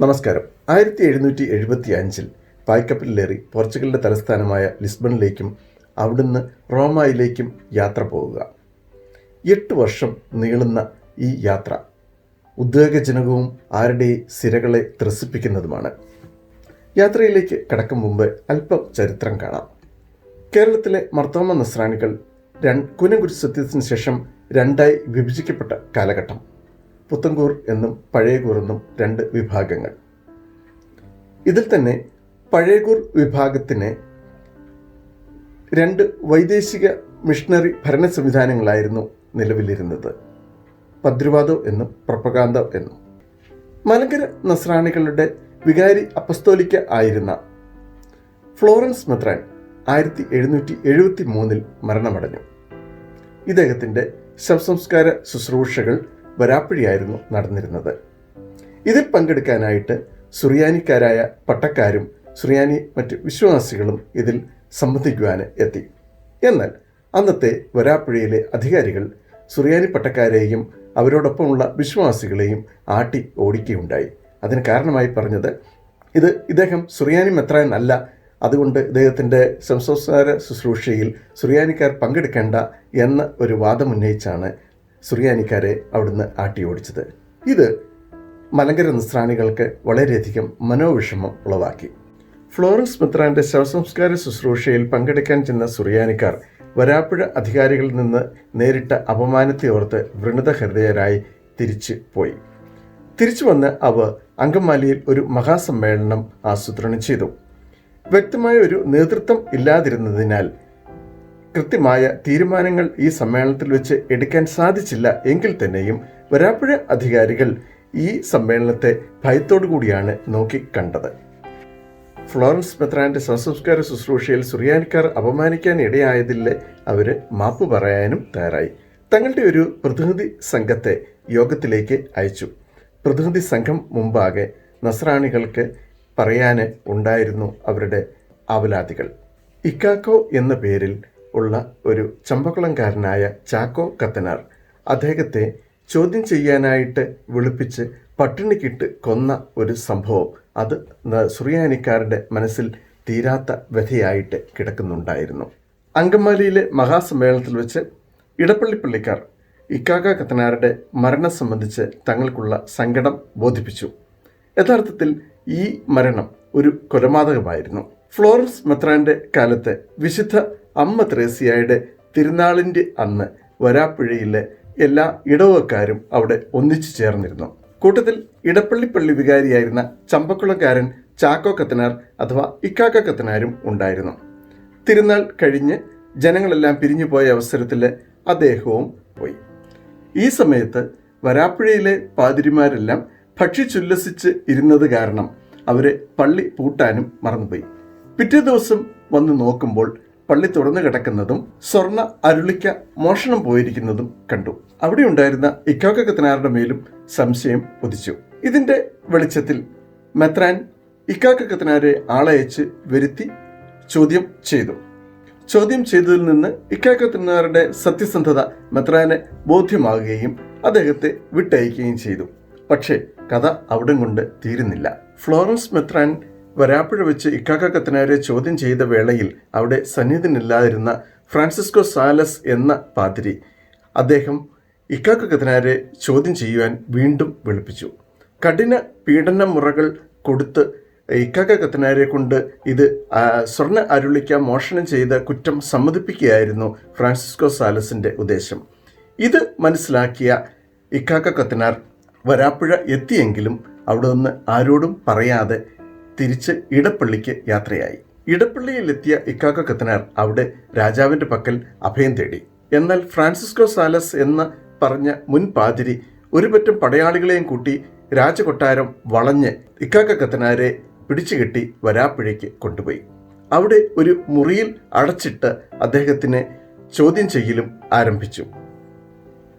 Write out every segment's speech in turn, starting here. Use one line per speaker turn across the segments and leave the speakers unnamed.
നമസ്കാരം. ആയിരത്തി എഴുന്നൂറ്റി എഴുപത്തി അഞ്ചിൽ പായ്ക്കപ്പലിലേറി പോർച്ചുഗലിന്റെ തലസ്ഥാനമായ ലിസ്ബണിലേക്കും അവിടുന്ന് റോമയിലേക്കും യാത്ര പോവുക. എട്ട് വർഷം നീളുന്ന ഈ യാത്ര ഉദ്വേഗജനകവും ആരുടെ സിരകളെ ത്രസിപ്പിക്കുന്നതുമാണ്. യാത്രയിലേക്ക് കടക്കും മുമ്പ് അല്പം ചരിത്രം കാണാം. കേരളത്തിലെ മർത്തോമ നസ്രാണികൾ രൺ കുനകുരു സത്യത്തിന് ശേഷം രണ്ടായി വിഭജിക്കപ്പെട്ട കാലഘട്ടം. പുത്തങ്കൂർ എന്നും പഴയകൂർ എന്നും രണ്ട് വിഭാഗങ്ങൾ. ഇതിൽ തന്നെ പഴയകൂർ വിഭാഗത്തിനെ രണ്ട് വൈദേശിക മിഷണറി ഭരണ സംവിധാനങ്ങളായിരുന്നു നിലവിലിരുന്നത്. പദ്രുവാദോ എന്നും പ്രപ്പകാന്തോ എന്നും. മലങ്കര നസ്രാണികളുടെ വികാരി അപ്പസ്തോലിക്ക ആയിരുന്ന ഫ്ലോറൻസ് മെത്രാൻ ആയിരത്തി എഴുന്നൂറ്റി എഴുപത്തി മൂന്നിൽ മരണമടഞ്ഞു. ഇദ്ദേഹത്തിന്റെ ശവസംസ്കാര ശുശ്രൂഷകൾ വരാപ്പുഴയായിരുന്നു നടന്നിരുന്നത്. ഇതിൽ പങ്കെടുക്കാനായിട്ട് സുറിയാനിക്കാരായ പട്ടക്കാരും സുറിയാനി മറ്റ് വിശ്വാസികളും ഇതിൽ സംബന്ധിക്കുവാൻ എത്തി. എന്നാൽ അന്നത്തെ വരാപ്പുഴയിലെ അധികാരികൾ സുറിയാനി പട്ടക്കാരെയും അവരോടൊപ്പമുള്ള വിശ്വാസികളെയും ആട്ടി ഓടിക്കുകയുണ്ടായി. അതിന് കാരണമായി പറഞ്ഞത് ഇത് ഇദ്ദേഹം സുറിയാനി മെത്രാൻ അല്ല. അതുകൊണ്ട് ഇദ്ദേഹത്തിന്റെ സംസ്കാര ശുശ്രൂഷയിൽ സുറിയാനിക്കാർ പങ്കെടുക്കേണ്ട എന്ന ഒരു വാദമുന്നയിച്ചാണ് സുറിയാനിക്കാരെ അവിടുന്ന് ആട്ടി ഓടിച്ചത് ഇത് മലങ്കര നിസ്രാണികൾക്ക് വളരെയധികം മനോവിഷമം ഉളവാക്കി. ഫ്ലോറൻസ് മിത്രാന്റെ ശവസംസ്കാര ശുശ്രൂഷയിൽ പങ്കെടുക്കാൻ ചെന്ന സുറിയാനിക്കാർ വരാപ്പുഴ അധികാരികളിൽ നിന്ന് നേരിട്ട അപമാനത്തെ ഓർത്ത് വൃണിതഹൃദയരായി തിരിച്ചു പോയി. തിരിച്ചു വന്ന് അവർ അങ്കമാലിയിൽ ഒരു മഹാസമ്മേളനം ആസൂത്രണം ചെയ്തു. വ്യക്തമായ ഒരു നേതൃത്വം ഇല്ലാതിരുന്നതിനാൽ കൃത്യമായ തീരുമാനങ്ങൾ ഈ സമ്മേളനത്തിൽ വെച്ച് എടുക്കാൻ സാധിച്ചില്ല എങ്കിൽ തന്നെയും വരാപ്പുഴ അധികാരികൾ ഈ സമ്മേളനത്തെ ഭയത്തോടു കൂടിയാണ് നോക്കിക്കണ്ടത് ഫ്ലോറൻസ് മെത്രാന്റെ സസംസ്കാര ശുശ്രൂഷയിൽ സുറിയാനിക്കാർ അപമാനിക്കാൻ ഇടയായതിൽ അവർ മാപ്പ് പറയാനും തയ്യാറായി. തങ്ങളുടെ ഒരു പ്രതിനിധി സംഘത്തെ യോഗത്തിലേക്ക് അയച്ചു. പ്രതിനിധി സംഘം മുമ്പാകെ നസ്രാണികൾക്ക് പറയാൻ ഉണ്ടായിരുന്നു അവരുടെ ആവലാതികൾ. ഇക്കാക്കോ എന്ന പേരിൽ ഉള്ള ഒരു ചമ്പക്കുളംകാരനായ ചാക്കോ കത്തനാർ അദ്ദേഹത്തെ ചോദ്യം ചെയ്യാനായിട്ട് വിളിപ്പിച്ച് പട്ടിണിക്കിട്ട് കൊന്ന ഒരു സംഭവം. അത് സുറിയാനിക്കാരുടെ മനസ്സിൽ തീരാത്ത വ്യഥയായിട്ട് കിടക്കുന്നുണ്ടായിരുന്നു. അങ്കമാലിയിലെ മഹാസമ്മേളനത്തിൽ വെച്ച് ഇടപ്പള്ളി പള്ളിക്കാർ ഇക്കാക കത്തനാരുടെ മരണം സംബന്ധിച്ച് തങ്ങൾക്കുള്ള സങ്കടം ബോധിപ്പിച്ചു. യഥാർത്ഥത്തിൽ ഈ മരണം ഒരു കൊലപാതകമായിരുന്നു. ഫ്ലോറൻസ് മെത്രാന്റെ കാലത്ത് വിശുദ്ധ അമ്മ ത്രേസ്യയുടെ തിരുനാളിന്റെ അന്ന് വരാപ്പുഴയിലെ എല്ലാ ഇടവക്കാരും അവിടെ ഒന്നിച്ചു ചേർന്നിരുന്നു. കൂട്ടത്തിൽ ഇടപ്പള്ളി പള്ളി വികാരിയായിരുന്ന ചമ്പക്കുളക്കാരൻ ചാക്കോ കത്തനാർ അഥവാ ഇക്കാക്ക കത്തനാരും ഉണ്ടായിരുന്നു. തിരുനാൾ കഴിഞ്ഞ് ജനങ്ങളെല്ലാം പിരിഞ്ഞുപോയ അവസരത്തിൽ അദ്ദേഹവും പോയി. ഈ സമയത്ത് വരാപ്പുഴയിലെ പാതിരിമാരെല്ലാം ഭക്ഷിച്ചുല്ലസിച്ച് ഇരുന്നത് കാരണം അവരെ പള്ളി പൂട്ടാനും മറന്നുപോയി. പിറ്റേ ദിവസം വന്ന് നോക്കുമ്പോൾ പള്ളി തുറന്നു കിടക്കുന്നതും സ്വർണ അരുളിക്ക മോഷണം പോയിരിക്കുന്നതും കണ്ടു. അവിടെ ഉണ്ടായിരുന്ന ഇക്കാക്കത്തനാരുടെ മേലും സംശയം ഉദിച്ചു. ഇതിന്റെ വെളിച്ചത്തിൽ മെത്രാൻ ഇക്കാക്കത്തനാരെ ആളയച്ച് വരുത്തി ചോദ്യം ചെയ്തു. ചോദ്യം ചെയ്തതിൽ നിന്ന് ഇക്കാക്കത്തനാരുടെ സത്യസന്ധത മെത്രാനെ ബോധ്യമാകുകയും അദ്ദേഹത്തെ വിട്ടയക്കുകയും ചെയ്തു. പക്ഷേ കഥ അവിടം കൊണ്ട് തീരുന്നില്ല. ഫ്ലോറൻസ് മെത്രാൻ വരാപ്പുഴ വെച്ച് ഇക്കാക്ക കത്തനാരെ ചോദ്യം ചെയ്ത വേളയിൽ അവിടെ സന്നിധനില്ലാതിരുന്ന ഫ്രാൻസിസ്കോ സാലസ് എന്ന പാതിരി അദ്ദേഹം ഇക്കാക്ക കത്തനാരെ ചോദ്യം ചെയ്യുവാൻ വീണ്ടും വിളിപ്പിച്ചു. കഠിന പീഡന മുറകൾ കൊടുത്ത് ഇക്കാക്ക കത്തനാരെ കൊണ്ട് ഇത് സ്വർണ അരുളിക്ക മോഷണം ചെയ്ത കുറ്റം സമ്മതിപ്പിക്കുകയായിരുന്നു ഫ്രാൻസിസ്കോ സാലസിന്റെ ഉദ്ദേശം. ഇത് മനസ്സിലാക്കിയ ഇക്കാക്ക കത്തനാർ വരാപ്പുഴ എത്തിയെങ്കിലും അവിടെ നിന്ന് ആരോടും പറയാതെ തിരിച്ച് ഇടപ്പള്ളിക്ക് യാത്രയായി. ഇടപ്പള്ളിയിലെത്തിയ ഇക്കാക്ക കത്തനാർ അവിടെ രാജാവിന്റെ പക്കൽ അഭയം തേടി. എന്നാൽ ഫ്രാൻസിസ്കോ സാലസ് എന്ന് പറഞ്ഞ മുൻ പാതിരി ഒരു പറ്റം പടയാളികളെയും കൂട്ടി രാജകൊട്ടാരം വളഞ്ഞ് ഇക്കാക്ക കത്തനാരെ പിടിച്ചുകെട്ടി വരാപ്പുഴയ്ക്ക് കൊണ്ടുപോയി. അവിടെ ഒരു മുറിയിൽ അടച്ചിട്ട് അദ്ദേഹത്തിനെ ചോദ്യം ചെയ്യലും ആരംഭിച്ചു.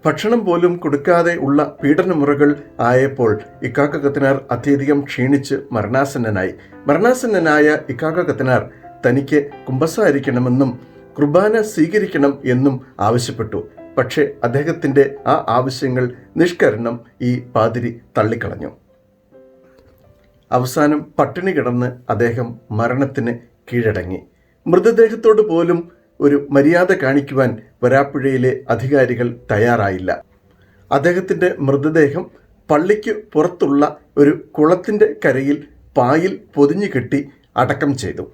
ഭക്ഷണം പോലും കൊടുക്കാതെ ഉള്ള പീഡനമുറകൾ ആയപ്പോൾ ഇക്കാക്ക കത്തനാർ അത്യധികം ക്ഷീണിച്ച് മരണാസന്നനായി. മരണാസന്നനായ ഇക്കാക്ക കത്തനാർ തനിക്ക് കുമ്പസാരിക്കണമെന്നും കുർബാന സ്വീകരിക്കണം എന്നും ആവശ്യപ്പെട്ടു. പക്ഷേ അദ്ദേഹത്തിന്റെ ആ ആവശ്യങ്ങൾ നിഷ്കരണം ഈ പാതിരി തള്ളിക്കളഞ്ഞു. അവസാനം പട്ടിണി കിടന്ന് അദ്ദേഹം മരണത്തിന് കീഴടങ്ങി. മൃതദേഹത്തോട് പോലും ഒരു മര്യാദ കാണിക്കുവാൻ വരാപ്പുഴയിലെ അധികാരികൾ തയ്യാറായില്ല. അദ്ദേഹത്തിന്റെ മൃതദേഹം പള്ളിക്ക് പുറത്തുള്ള ഒരു കുളത്തിന്റെ കരയിൽ പായിൽ പൊതിഞ്ഞു കെട്ടി അടക്കം ചെയ്തു.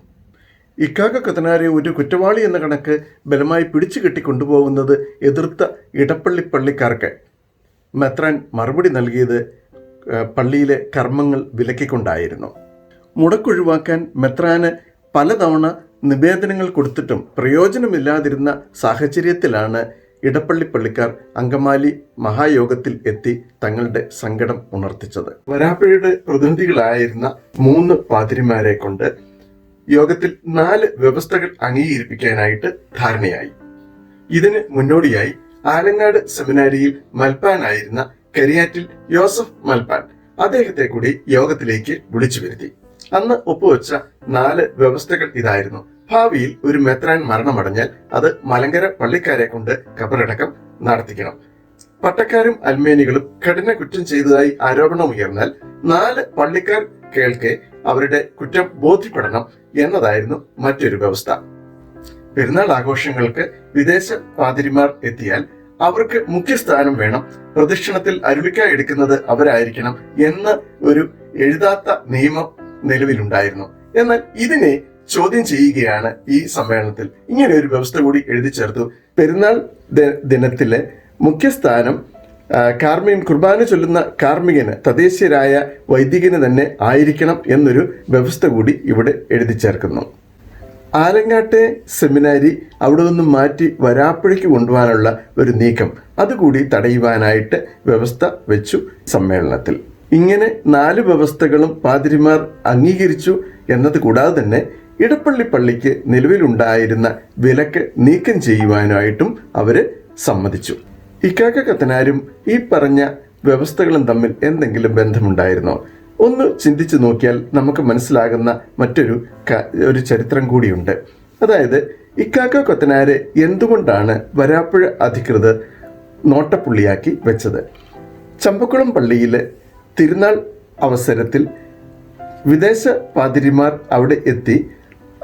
ഇക്കാക്ക കത്തനാരെ ഒരു കുറ്റവാളി എന്ന കണക്ക് ബലമായി പിടിച്ചു കെട്ടി കൊണ്ടുപോകുന്നത് എതിർത്ത ഇടപ്പള്ളി പള്ളിക്കാർക്ക്. മെത്രാൻ മറുപടി നൽകിയത് പള്ളിയിലെ കർമ്മങ്ങൾ വിലക്കിക്കൊണ്ടായിരുന്നു. മുടക്കൊഴിവാക്കാൻ മെത്രാന് പലതവണ നിവേദനങ്ങൾ കൊടുത്തിട്ടും പ്രയോജനമില്ലാതിരുന്ന സാഹചര്യത്തിലാണ് ഇടപ്പള്ളി പള്ളിക്കാർ അങ്കമാലി മഹായോഗത്തിൽ എത്തി തങ്ങളുടെ സങ്കടം ഉണർത്തിച്ചത്. വരാപ്പുഴയുടെ പ്രതിനിധികളായിരുന്ന മൂന്ന് പാതിരിമാരെ കൊണ്ട് യോഗത്തിൽ നാല് വ്യവസ്ഥകൾ അംഗീകരിപ്പിക്കാനായിട്ട് ധാരണയായി. ഇതിന് മുന്നോടിയായി ആലങ്ങാട് സെമിനാരിയിൽ മൽപ്പാനായിരുന്ന കരിയാറ്റിൽ യോസഫ് മൽപ്പാൻ അദ്ദേഹത്തെ കൂടി യോഗത്തിലേക്ക് വിളിച്ചു വരുത്തി. അന്ന് ഒപ്പുവെച്ച നാല് വ്യവസ്ഥകൾ ഇതായിരുന്നു. ഭാവിയിൽ ഒരു മെത്രാൻ മരണമടഞ്ഞാൽ അത് മലങ്കര പള്ളിക്കാരെ കൊണ്ട് കബറടക്കം നടത്തിക്കണം. പട്ടക്കാരും അൽമേനികളും കഠിന കുറ്റം ചെയ്തതായി ആരോപണം ഉയർന്നാൽ നാല് പള്ളിക്കാർ കേൾക്കെ അവരുടെ കുറ്റം ബോധ്യപ്പെടണം എന്നതായിരുന്നു മറ്റൊരു വ്യവസ്ഥ. പെരുന്നാൾ ആഘോഷങ്ങൾക്ക് വിദേശ പാതിരിമാർ എത്തിയാൽ അവർക്ക് മുഖ്യസ്ഥാനം വേണം. പ്രദക്ഷിണത്തിൽ അരുവിക്ക എടുക്കുന്നത് അവരായിരിക്കണം എന്ന ഒരു എഴുതാത്ത നിയമം നിലവിലുണ്ടായിരുന്നു. എന്നാൽ ഇതിനെ ചോദ്യം ചെയ്യുകയാണ് ഈ സമ്മേളനത്തിൽ. ഇങ്ങനെ ഒരു വ്യവസ്ഥ കൂടി എഴുതി ചേർത്തു. പെരുന്നാൾ ദിനത്തിലെ മുഖ്യസ്ഥാനം കാർമികൻ കുർബാന ചൊല്ലുന്ന കാർമികന് തദ്ദേശീയരായ വൈദികന് തന്നെ ആയിരിക്കണം എന്നൊരു വ്യവസ്ഥ കൂടി ഇവിടെ എഴുതി ചേർക്കുന്നു. ആലങ്ങാട്ടെ സെമിനാരി അവിടെ നിന്നും മാറ്റി വരാപ്പുഴയ്ക്ക് കൊണ്ടുപോകാനുള്ള ഒരു നീക്കം. അതുകൂടി തടയുവാനായിട്ട് വ്യവസ്ഥ വെച്ചു സമ്മേളനത്തിൽ. ഇങ്ങനെ നാല് വ്യവസ്ഥകളും പാതിരിമാർ അംഗീകരിച്ചു എന്നത് കൂടാതെ തന്നെ ഇടപ്പള്ളി പള്ളിക്ക് നിലവിലുണ്ടായിരുന്ന വിലക്ക് നീക്കം ചെയ്യുവാനായിട്ടും അവർ സമ്മതിച്ചു. ഇക്കാക്ക കത്തനാരും ഈ പറഞ്ഞ വ്യവസ്ഥകളും തമ്മിൽ എന്തെങ്കിലും ബന്ധമുണ്ടായിരുന്നോ? ഒന്ന് ചിന്തിച്ചു നോക്കിയാൽ നമുക്ക് മനസ്സിലാകുന്ന മറ്റൊരു ഒരു ചരിത്രം കൂടിയുണ്ട്. അതായത് ഇക്കാക്ക കൊത്തനാരെ എന്തുകൊണ്ടാണ് വരാപ്പുഴ അധികൃതർ നോട്ടപ്പുള്ളിയാക്കി വെച്ചത്? ചമ്പക്കുളം പള്ളിയിലെ തിരുനാൾ അവസരത്തിൽ വിദേശ പാതിരിമാർ അവിടെ എത്തി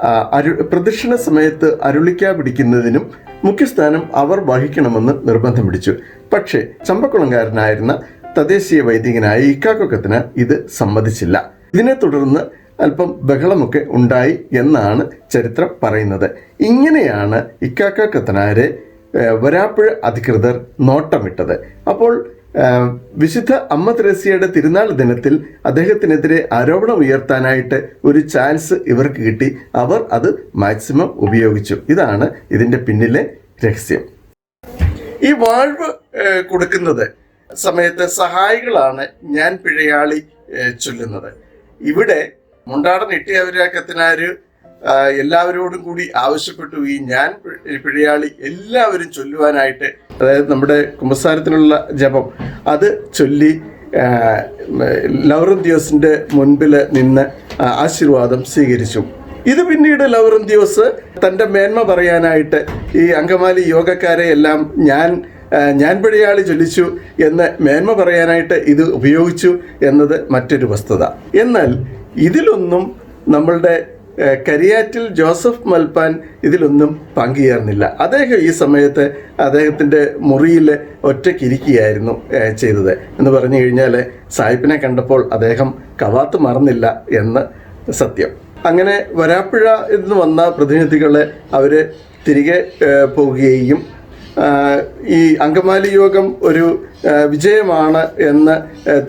അരു പ്രദക്ഷിണ സമയത്ത് അരുളിക്ക പിടിക്കുന്നതിനും മുഖ്യസ്ഥാനം അവർ വഹിക്കണമെന്ന് നിർബന്ധം പിടിച്ചു. പക്ഷേ ചമ്പക്കുളങ്കാരനായിരുന്ന തദ്ദേശീയ വൈദികനായ ഇക്കാക്കൊക്കത്തിന് ഇത് സമ്മതിച്ചില്ല. ഇതിനെ തുടർന്ന് അല്പം ബഹളമൊക്കെ ഉണ്ടായി എന്നാണ് ചരിത്രം പറയുന്നത്. ഇങ്ങനെയാണ് ഇക്കാക്കത്തനാരെ വരാപ്പുഴ അധികൃതർ നോട്ടമിട്ടത്. അപ്പോൾ വിശുദ്ധ അമ്മ ത്രേസ്യയുടെ തിരുനാൾ ദിനത്തിൽ അദ്ദേഹത്തിനെതിരെ ആരോപണം ഉയർത്താനായിട്ട് ഒരു ചാൻസ് ഇവർക്ക് കിട്ടി. അവർ അത് മാക്സിമം ഉപയോഗിച്ചു. ഇതാണ് ഇതിന്റെ പിന്നിലെ രഹസ്യം. ഈ വാഴ്വ് കൊടുക്കുന്നത് സമയത്ത് സഹായികളാണ് ഞാൻ പിഴയാളി ചൊല്ലുന്നത്. ഇവിടെ മുണ്ടാടൻ ഇട്ടിയവരാക്കത്തിനാര് എല്ലാവരോടും കൂടി ആവശ്യപ്പെട്ടു ഈ ഞാൻ പിഴയാളി എല്ലാവരും ചൊല്ലുവാനായിട്ട് അതായത് നമ്മുടെ കുമ്പസാരത്തിനുള്ള ജപം. അത് ചൊല്ലി ലൗറന്തിയോസിന്റെ മുൻപിൽ നിന്ന് ആശീർവാദം സ്വീകരിച്ചു. ഇത് പിന്നീട് ലൗറന്തിയോസ് തന്റെ മേന്മ പറയാനായിട്ട് ഈ അങ്കമാലി യോഗക്കാരെ എല്ലാം ഞാൻ ഞാൻ പിഴയാളി ചൊല്ലിച്ചു എന്ന് മേന്മ പറയാനായിട്ട് ഇത് ഉപയോഗിച്ചു എന്നത് മറ്റൊരു വസ്തുത. എന്നാൽ ഇതിലൊന്നും നമ്മളുടെ കരിയാറ്റിൽ ജോസഫ് മൽപ്പാൻ ഇതിലൊന്നും പങ്കുചേർന്നില്ല. അദ്ദേഹം ഈ സമയത്ത് അദ്ദേഹത്തിന്റെ മുറിയിൽ ഒറ്റയ്ക്കിരിക്കുകയായിരുന്നു ചെയ്തത്. എന്ന് പറഞ്ഞു കഴിഞ്ഞാൽ സായിപ്പിനെ കണ്ടപ്പോൾ അദ്ദേഹം കവാത്ത് മറന്നില്ല എന്ന് സത്യം. അങ്ങനെ വരാപ്പുഴ എന്ന് വന്ന പ്രതിനിധികൾ അവർ തിരികെ പോവുകയും ഈ അങ്കമാലി യോഗം ഒരു വിജയമാണ് എന്ന്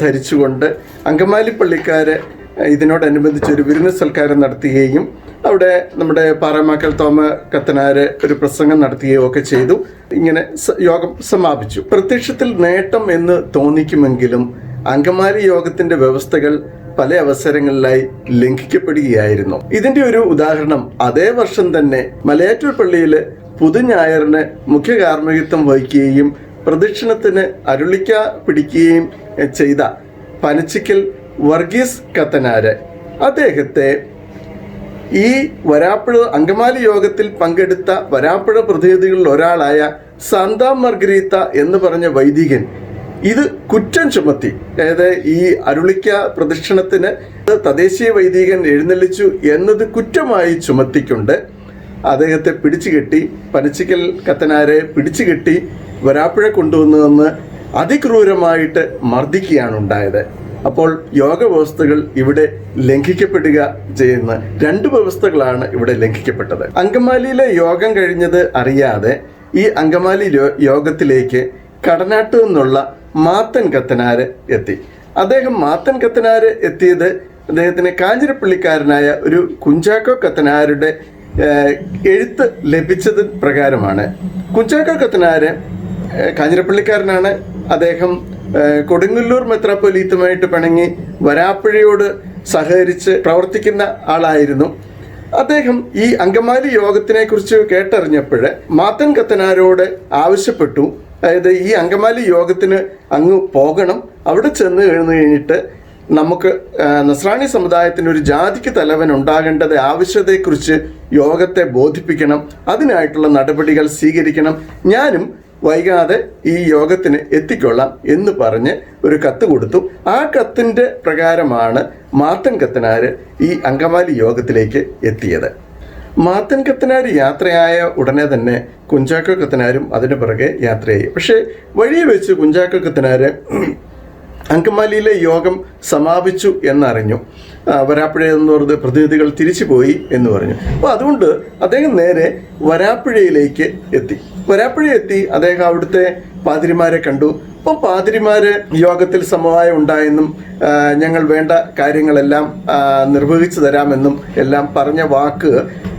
ധരിച്ചുകൊണ്ട് അങ്കമാലി പള്ളിക്കാര് ഇതിനോടനുബന്ധിച്ച് ഒരു വിരുന്ന് സൽക്കാരം നടത്തുകയും അവിടെ നമ്മുടെ പാറമാക്കൽ തോമ കത്തനാര് ഒരു പ്രസംഗം നടത്തുകയും ഒക്കെ ചെയ്തു. ഇങ്ങനെ യോഗം സമാപിച്ചു. പ്രത്യക്ഷത്തിൽ നേട്ടം എന്ന് തോന്നിക്കുമെങ്കിലും അങ്കമാലി യോഗത്തിന്റെ വ്യവസ്ഥകൾ പല അവസരങ്ങളിലായി ലംഘിക്കപ്പെടുകയായിരുന്നു. ഇതിന്റെ ഒരു ഉദാഹരണം അതേ വർഷം തന്നെ മലയാറ്റൂർ പള്ളിയിൽ പുതുഞായറിന് മുഖ്യ കാർമ്മികത്വം വഹിക്കുകയും പ്രദക്ഷിണത്തിന് അരുളിക്ക പിടിക്കുകയും ചെയ്ത പനച്ചിക്കൽ വർഗീസ് കത്തനാര്. അദ്ദേഹത്തെ ഈ വരാപ്പുഴ അങ്കമാലി യോഗത്തിൽ പങ്കെടുത്ത വരാപ്പുഴ പ്രതിനിധികളിൽ ഒരാളായ സാന്താ മർഗരീത്ത എന്ന് പറഞ്ഞ വൈദികൻ. ഇത് കുറ്റം ചുമത്തി. അതായത് ഈ അരുളിക്ക പ്രദക്ഷിണത്തിന് തദ്ദേശീയ വൈദികൻ എഴുന്നള്ളിച്ചു എന്നത് കുറ്റമായി ചുമത്തിക്കൊണ്ട് അദ്ദേഹത്തെ പിടിച്ചുകെട്ടി പനച്ചിക്കൽ കത്തനാരെ പിടിച്ചുകെട്ടി വരാപ്പുഴ കൊണ്ടുവന്നതെന്ന് അതിക്രൂരമായിട്ട് മർദ്ദിക്കുകയാണ് ഉണ്ടായത്. അപ്പോൾ യോഗ വ്യവസ്ഥകൾ ഇവിടെ ലംഘിക്കപ്പെടുക ചെയ്യുന്ന രണ്ട് വ്യവസ്ഥകളാണ് ഇവിടെ ലംഘിക്കപ്പെട്ടത്. അങ്കമാലിയിലെ യോഗം കഴിഞ്ഞത് അറിയാതെ ഈ അങ്കമാലി യോഗത്തിലേക്ക് കടനാട്ടു നിന്നുള്ള മാത്തൻ കത്തനാര് എത്തി. അദ്ദേഹം മാത്തൻ കത്തനാര് എത്തിയത് അദ്ദേഹത്തിന് കാഞ്ഞിരപ്പള്ളിക്കാരനായ ഒരു കുഞ്ചാക്കോ കത്തനാരുടെ എഴുത്ത് ലഭിച്ചത് പ്രകാരമാണ്. കുഞ്ചാക്കോ കത്തനാര് കാഞ്ഞിരപ്പള്ളിക്കാരനാണ് അദ്ദേഹം. കൊടുങ്ങല്ലൂർ മെത്രാപ്പൊലീത്തുമായിട്ട് പിണങ്ങി വരാപ്പുഴയോട് സഹകരിച്ച് പ്രവർത്തിക്കുന്ന ആളായിരുന്നു. അദ്ദേഹം ഈ അങ്കമാലി യോഗത്തിനെ കുറിച്ച് കേട്ടറിഞ്ഞപ്പോൾ മാത്തൻ കത്തനാരോട് ആവശ്യപ്പെട്ടു. അതായത് ഈ അങ്കമാലി യോഗത്തിന് അങ്ങ് പോകണം അവിടെ ചെന്ന് കഴിഞ്ഞ് കഴിഞ്ഞിട്ട് നമുക്ക് നസ്രാണി സമുദായത്തിന് ഒരു ജാതിക്ക് തലവൻ ഉണ്ടാകേണ്ടത് ആവശ്യത്തെക്കുറിച്ച് യോഗത്തെ ബോധിപ്പിക്കണം അതിനായിട്ടുള്ള നടപടികൾ സ്വീകരിക്കണം. ഞാനും വൈകാതെ ഈ യോഗത്തിന് എത്തിക്കൊള്ളാം എന്ന് പറഞ്ഞ് ഒരു കത്ത് കൊടുത്തു. ആ കത്തിന്റെ പ്രകാരമാണ് മാത്തൻ കത്തനാർ ഈ അങ്കമാലി യോഗത്തിലേക്ക് എത്തിയത്. മാത്തൻ കത്തനാർ യാത്രയായ ഉടനെ തന്നെ കുഞ്ചാക്കോ കത്തനാരും അതിന് പുറകെ യാത്രയായി. പക്ഷേ വഴിയെ വെച്ച് കുഞ്ചാക്കോ കത്തനാര് അങ്കമാലിയിലെ യോഗം സമാപിച്ചു എന്നറിഞ്ഞു. വരാപ്പുഴ എന്ന് പറഞ്ഞത് പ്രതിനിധികൾ തിരിച്ചു പോയി എന്ന് പറഞ്ഞു. അപ്പോൾ അതുകൊണ്ട് അദ്ദേഹം നേരെ വരാപ്പുഴയിലേക്ക് എത്തി. വരാപ്പുഴ എത്തി അദ്ദേഹം അവിടുത്തെ പാതിരിമാരെ കണ്ടു. അപ്പം പാതിരിമാര് യോഗത്തിൽ സമവായം ഉണ്ടായെന്നും ഞങ്ങൾ വേണ്ട കാര്യങ്ങളെല്ലാം നിർവഹിച്ചു തരാമെന്നും എല്ലാം പറഞ്ഞ വാക്ക്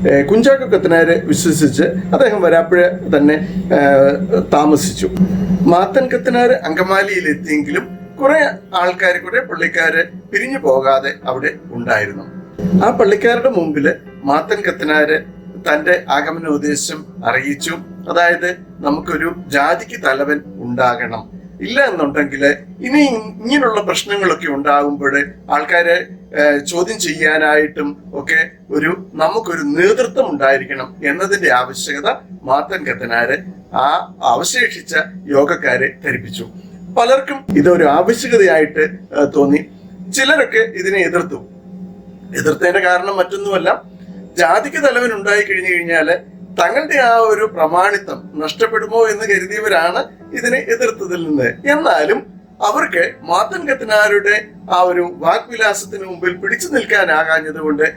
ഏ, കുഞ്ചാക്കോ കത്തനാരെ വിശ്വസിച്ച് അദ്ദേഹം വരാപ്പുഴ തന്നെ താമസിച്ചു. മാത്തൻ കത്തനാര് അങ്കമാലിയിലെത്തിയെങ്കിലും കുറെ ആൾക്കാർ കുറെ പള്ളിക്കാര് പിരിഞ്ഞു പോകാതെ അവിടെ ഉണ്ടായിരുന്നു. ആ പള്ളിക്കാരുടെ മുമ്പിൽ മാത്തൻ കത്തനാര് തന്റെ ആഗമന ഉദ്ദേശം അറിയിച്ചു. അതായത് നമുക്കൊരു ജാതിക്ക് തലവൻ ഉണ്ടാകണം. ഇല്ല എന്നുണ്ടെങ്കിൽ ഇനി ഇങ്ങനെയുള്ള പ്രശ്നങ്ങളൊക്കെ ഉണ്ടാകുമ്പോൾ ആൾക്കാരെ ചോദ്യം ചെയ്യാനായിട്ടും ഒക്കെ ഒരു നമുക്കൊരു നേതൃത്വം ഉണ്ടായിരിക്കണം എന്നതിന്റെ ആവശ്യകത മാത്തൻ കത്തനാര് ആ അവശേഷിച്ച യോഗക്കാരെ ധരിപ്പിച്ചു. പലർക്കും ഇതൊരു ആവശ്യകതയായിട്ട് തോന്നി. ചിലരൊക്കെ ഇതിനെ എതിർത്തു. എതിർത്തതിന്റെ കാരണം മറ്റൊന്നുമല്ല ജാതിക്ക് തലവൻ ഉണ്ടായി കഴിഞ്ഞു കഴിഞ്ഞാൽ തങ്ങളുടെ ആ ഒരു പ്രമാണിത്വം നഷ്ടപ്പെടുമോ എന്ന് കരുതിയവരാണ് ഇതിനെ എതിർത്തതിൽ നിന്ന്. എന്നാലും അവർക്ക് മാത്തൻ കത്തനാരുടെ ആ ഒരു വാക്വിലാസത്തിന് മുമ്പിൽ പിടിച്ചു നിൽക്കാനാകാഞ്ഞത് കൊണ്ട്